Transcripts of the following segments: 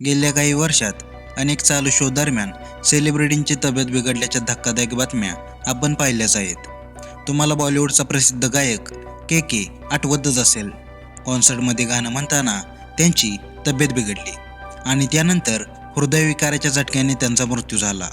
गेल्या काही वर्षात अनेक चालू शो दरम्यान सेलिब्रिटींची तब्येत बिघडल्याच्या धक्कादायक बातम्या आपण पाहिल्याच आहेत. तुम्हाला बॉलिवूडचा प्रसिद्ध गायक के के आठवतच असेल. कॉन्सर्टमध्ये गाणं म्हणताना त्यांची तब्येत बिघडली आणि त्यानंतर हृदयविकाराच्या झटक्याने त्यांचा मृत्यू झाला.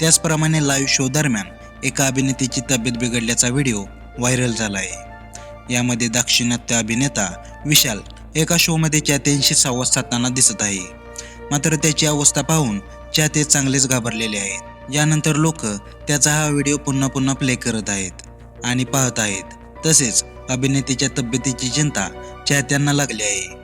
त्याचप्रमाणे लाईव्ह शो दरम्यान एका अभिनेत्याची तब्येत बिघडल्याचा व्हिडिओ व्हायरल झाला आहे यामध्ये दाक्षिणात्य अभिनेता विशाल एका शोमध्ये चाहत्यांशी संवाद साधताना दिसत आहे. मात्र त्याची अवस्था पाहून चाहते चांगलेच घाबरलेले आहेत. यानंतर लोक त्याचा हा व्हिडिओ पुन्हा पुन्हा प्ले करत आहेत आणि पाहत आहेत. तसेच अभिनेत्याच्या तब्येतीची चिंता चाहत्यांना लागली आहे.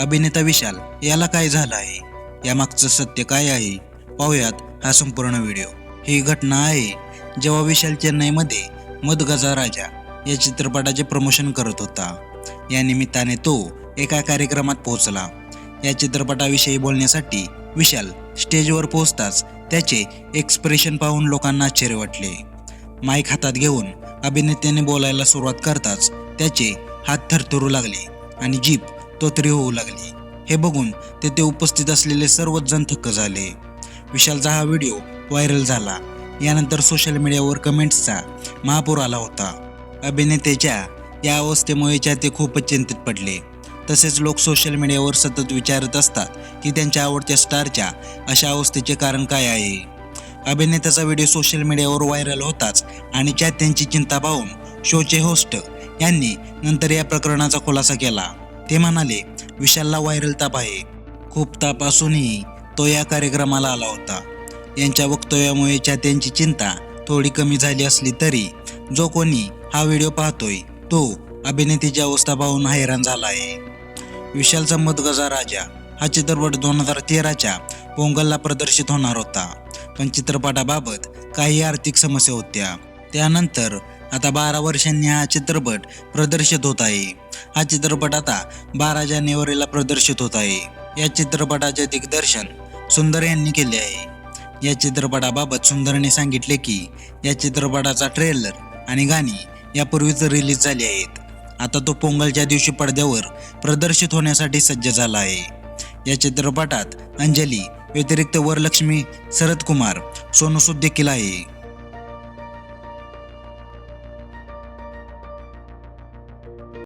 अभिनेता विशाल याला काय झालं आहे? यामागचं सत्य काय आहे? पाहूयात हा संपूर्ण व्हिडिओ. ही घटना आहे जेव्हा विशाल चेन्नईमध्ये मदगजा राजा या चित्रपटाचे प्रमोशन करत होता. या निमित्ताने तो एका कार्यक्रमात पोहोचला. या चित्रपटाविषयी बोलण्यासाठी विशाल स्टेजवर पोहोचताच त्याचे एक्सप्रेशन पाहून लोकांना आश्चर्य वाटले. माईक हातात घेऊन अभिनेत्याने बोलायला सुरुवात करताच त्याचे हात थरथरू लागले आणि जीप तोतरी होऊ लागली. हे बघून तेथे उपस्थित असलेले सर्वच जण थक्क झाले. विशालचा हा व्हिडिओ व्हायरल झाला. यानंतर सोशल मीडियावर कमेंट्सचा महापूर आला होता. अभिनेत्याच्या या अवस्थेमुळे चाहते खूपच चिंतित पडले. तसेच लोक सोशल मीडियावर सतत विचारत असतात की त्यांच्या आवडत्या स्टारच्या अशा अवस्थेचे कारण काय आहे? अभिनेत्याचा व्हिडिओ सोशल मीडियावर व्हायरल होताच आणि चाहत्यांची चिंता पाहून शोचे होस्ट यांनी नंतर या प्रकरणाचा खुलासा केला. ते म्हणाले विशालला व्हायरल ताप आहे. खूप ताप असूनही तो या कार्यक्रमाला आला होता. यांच्या वक्तव्यामुळे चाहत्यांची चिंता थोडी कमी झाली असली तरी जो कोणी हा व्हिडिओ पाहतोय तो अभिनेत्याची अवस्था पाहून हैराण झाला आहे. विशालचा मदगजा राजा हा चित्रपट दोन हजार तेराच्या पोंगलला प्रदर्शित होणार होता. पण चित्रपटाबाबत काही आर्थिक समस्या होत्या. त्यानंतर आता बारा वर्षांनी हा चित्रपट प्रदर्शित होत आहे. हा चित्रपट आता बारा जानेवारीला प्रदर्शित होत आहे. या चित्रपटाचे दिग्दर्शन सुंदर यांनी केले आहे. या चित्रपटाबाबत सुंदरने सांगितले की या चित्रपटाचा ट्रेलर आणि गाणी यापूर्वीच रिलीज झाली आहेत. आता तो पोंगलच्या दिवशी पडद्यावर प्रदर्शित होण्यासाठी सज्ज झाला आहे. या चित्रपटात अंजली व्यतिरिक्त वरलक्ष्मी शरद कुमार सोनूसूद देखील आहे.